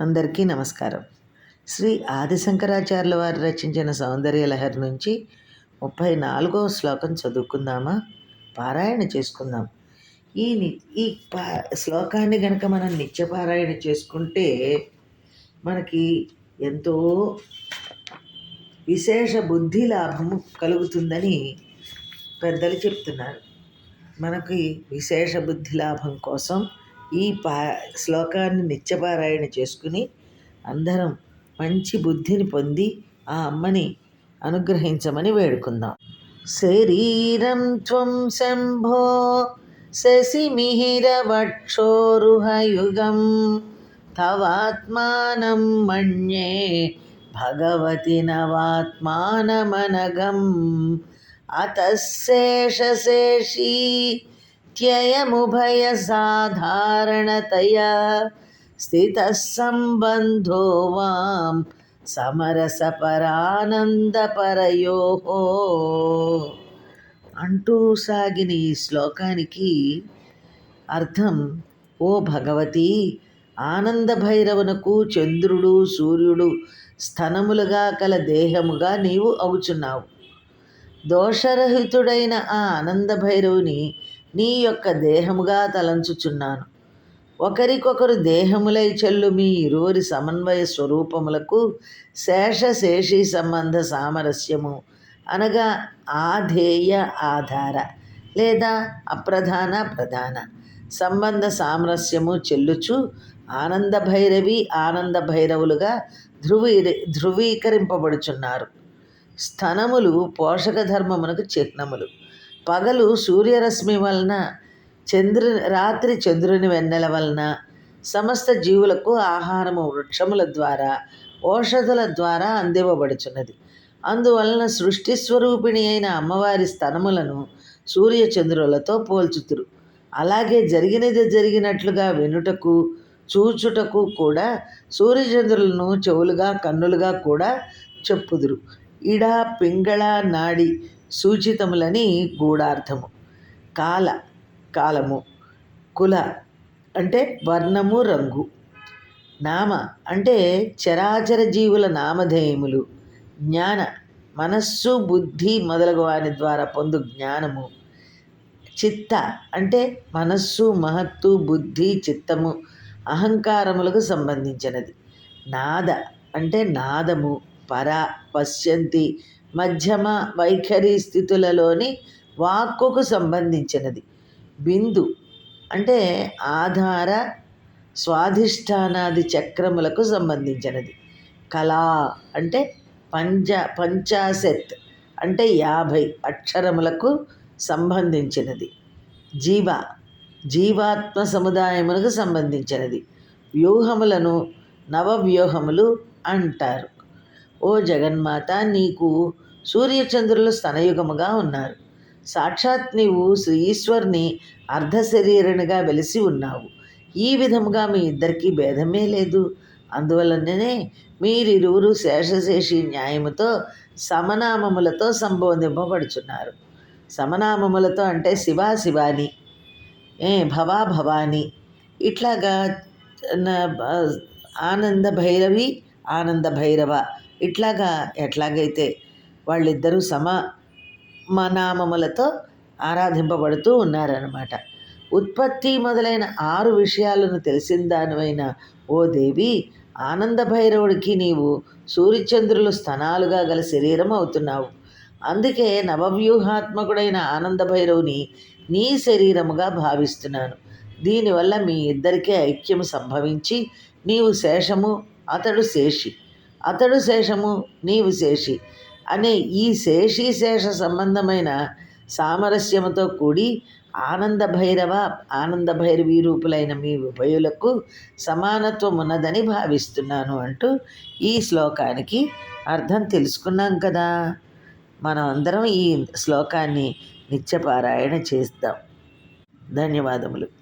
అందరికీ నమస్కారం. శ్రీ ఆదిశంకరాచార్యుల వారు రచించిన సౌందర్య లహరి నుంచి ముప్పై నాలుగవ శ్లోకం చదువుకుందామా? పారాయణ చేసుకుందాం. ఈ ని ఈ పా శ్లోకాన్ని గనక మనం నిత్య పారాయణ చేసుకుంటే మనకి ఎంతో విశేష బుద్ధి లాభము కలుగుతుందని పెద్దలు చెప్తున్నారు. మనకి విశేష బుద్ధి లాభం కోసం ఈ పా శ్లోకాన్ని నిత్యపారాయణ చేసుకుని అందరం మంచి బుద్ధిని పొంది ఆ అమ్మని అనుగ్రహించమని వేడుకుందాం. శరీరం త్వం శంభో శశిమిహిరవక్షోరుహయుగం తవాత్మానం మణ్యే భగవతి నవాత్మానమనగం అతశేషశేషీ త్యయముభయసాధారణతయా స్థిత సంబంధో వాం సమరసపరానందపరయో అంటూ సాగిన ఈ శ్లోకానికి అర్థం ఓ భగవతి ఆనంద భైరవునకు చంద్రుడు సూర్యుడు స్థనములుగా కల దేహముగా నీవు అవుచున్నావు. దోషరహితుడైన ఆ ఆనంద భైరవుని నీ యొక్క దేహముగా తలంచుచున్నాను. ఒకరికొకరు దేహములై చెల్లు మీ ఇరువురి సమన్వయ స్వరూపములకు శేషశేషి సంబంధ సామరస్యము అనగా ఆధేయ ఆధార లేదా అప్రధాన ప్రధాన. సంబంధ సామరస్యము చెల్లుచు ఆనంద భైరవి ఆనంద భైరవులుగా ధృవీ ధృవీకరింపబడుచున్నారు స్థనములు పోషక ధర్మమునకు చిహ్నములు. పగలు సూర్యరశ్మి వలన చంద్రు రాత్రి చంద్రుని వెన్నెల వలన సమస్త జీవులకు ఆహారము వృక్షముల ద్వారా ఔషధుల ద్వారా అందివ్వబడుచున్నది. అందువలన సృష్టి స్వరూపిణి అయిన అమ్మవారి స్థనములను సూర్యచంద్రులతో పోల్చుతురు. అలాగే జరిగినది జరిగినట్లుగా వినుటకు చూచుటకు కూడా సూర్యచంద్రులను చెవులుగా కన్నులుగా కూడా చెప్పుదురు. ఇడ పింగళ నాడి సూచితములని గూఢార్థము. కాల కాలము కుల అంటే వర్ణము రంగు. నామ అంటే చరాచర జీవుల నామధేయములు. జ్ఞాన మనస్సు బుద్ధి మొదలగు వారి ద్వారా పొందు జ్ఞానము. చిత్త అంటే మనస్సు మహత్తు బుద్ధి చిత్తము అహంకారములకు సంబంధించినది. నాద అంటే నాదము. పర పశ్యంతి మధ్యమ వైఖరి స్థితులలోని వాక్కుకు సంబంధించినది. బిందు అంటే ఆధార స్వాధిష్టానాది చక్రములకు సంబంధించినది. కళా అంటే పంచ పంచాశత్ అంటే యాభై అక్షరములకు సంబంధించినది. జీవ జీవాత్మ సముదాయములకు సంబంధించినది. వ్యూహములను నవవ్యూహములు అంటారు. ఓ జగన్మాత నీకు సూర్యచంద్రులు స్తనయుగముగా ఉన్నారు. సాక్షాత్ నీవు శ్రీ ఈశ్వర్ని అర్ధశరీరునిగా వెలిసి ఉన్నావు. ఈ విధముగా మీ ఇద్దరికీ భేదమే లేదు. అందువలననే మీరిరువురు శేషశేషి న్యాయముతో సమనామములతో సంబోధింపబడుచున్నారు. సమనామములతో అంటే శివా శివాని ఏ భవా భవాని ఇట్లాగా ఆనంద భైరవి ఆనంద భైరవ ఇట్లాగా ఎట్లాగైతే వాళ్ళిద్దరూ సమ మనామములతో ఆరాధింపబడుతూ ఉన్నారన్నమాట. ఉత్పత్తి మొదలైన ఆరు విషయాలను తెలిసిన దానివైన ఓ దేవి ఆనంద భైరవుడికి నీవు సూర్యచంద్రులు స్థనాలుగా గల శరీరం అవుతున్నావు. అందుకే నవవ్యూహాత్మకుడైన ఆనందభైరవుని నీ శరీరముగా భావిస్తున్నాను. దీనివల్ల మీ ఇద్దరికే ఐక్యం సంభవించి నీవు శేషము అతడు శేషి. అతడు శేషము నీవు శేషి అనే ఈ శేషి శేష సంబంధమైన సామరస్యముతో కూడి ఆనంద భైరవ ఆనంద భైరవీ రూపులైన మీ ఉభయులకు సమానత్వం ఉన్నదని భావిస్తున్నాను అంటూ ఈ శ్లోకానికి అర్థం తెలుసుకున్నాం కదా. మనం అందరం ఈ శ్లోకాన్ని నిత్యపారాయణ చేస్తాం ధన్యవాదములు.